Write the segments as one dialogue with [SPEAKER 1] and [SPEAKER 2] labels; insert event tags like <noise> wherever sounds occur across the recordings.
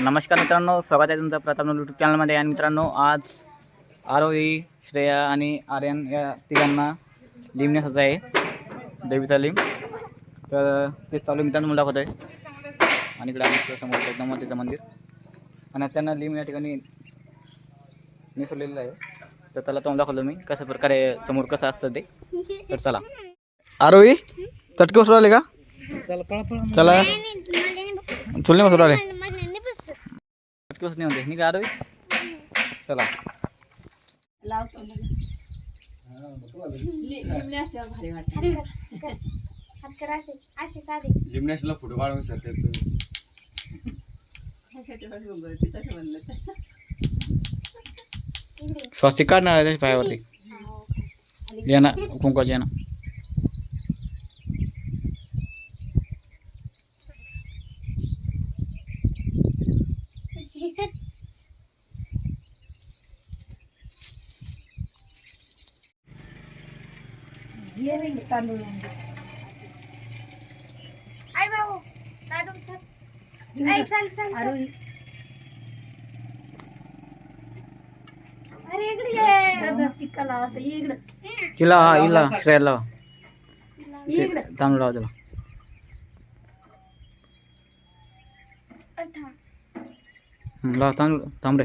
[SPEAKER 1] नमस्कार मित्रांनो स्वागत आहे तुमचं प्रथम यूट्यूब चॅनलमध्ये आणि मित्रांनो आज आरोही श्रेया आणि आर्यन या तिघांना लिमण्याचं आहे. देवीचा लिम तर ते चालू मित्रांनो मला दाखवत आहे आणि इकडे आमच्यासमोर एकदम तिचं मंदिर. आणि त्यांना लिम या ठिकाणी निसरलेलं आहे. तर त्याला तो दाखवलं मी कशा प्रकारे समोर कसं असतं ते. तर चला. आरोही चटके बसू राहिले का?
[SPEAKER 2] चला पळा पळा.
[SPEAKER 1] चला. चुलने बसू बसू नाही म्हणते नाही का आरोही चला
[SPEAKER 2] जिमनॅसला फोटो काढून सध्या
[SPEAKER 1] स्वस्तिक काढणार त्याच्या पायावरती. ये ना कुंकाची ये ना
[SPEAKER 3] आई भाऊ काय तुमचं आई चल चल चल. अरे इकडे ये
[SPEAKER 1] तिला हा हिला श्रेयाला. ते तांदूळ लावा त्याला
[SPEAKER 3] थांब.
[SPEAKER 1] हं, लावा तांदूळ थांब रे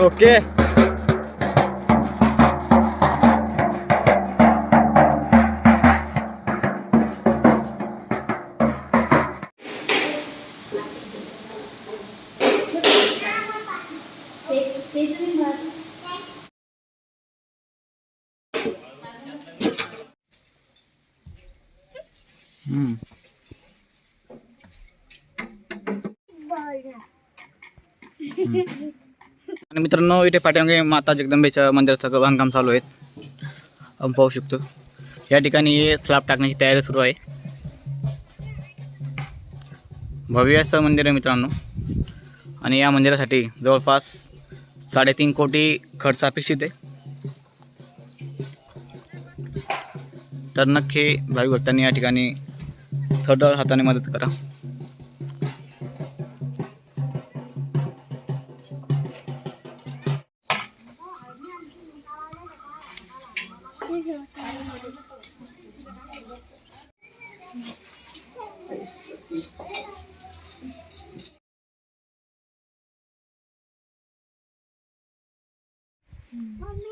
[SPEAKER 2] O quê?
[SPEAKER 1] Hum. <laughs> आणि मित्रांनो इथे पाठीमागे माता जगदंबेच्या मंदिराचं बांधकाम चालू आहे. आपण पाहू शकतो. या ठिकाणी स्लॅब टाकण्याची तयारी सुरू आहे. भव्य असं मंदिर आहे मित्रांनो. आणि या मंदिरासाठी जवळपास साडेतीन कोटी खर्च अपेक्षित आहे. तर नक्की भाविक भक्तांनी या ठिकाणी थोडं हाताने मदत करा.
[SPEAKER 3] Mommy, mommy.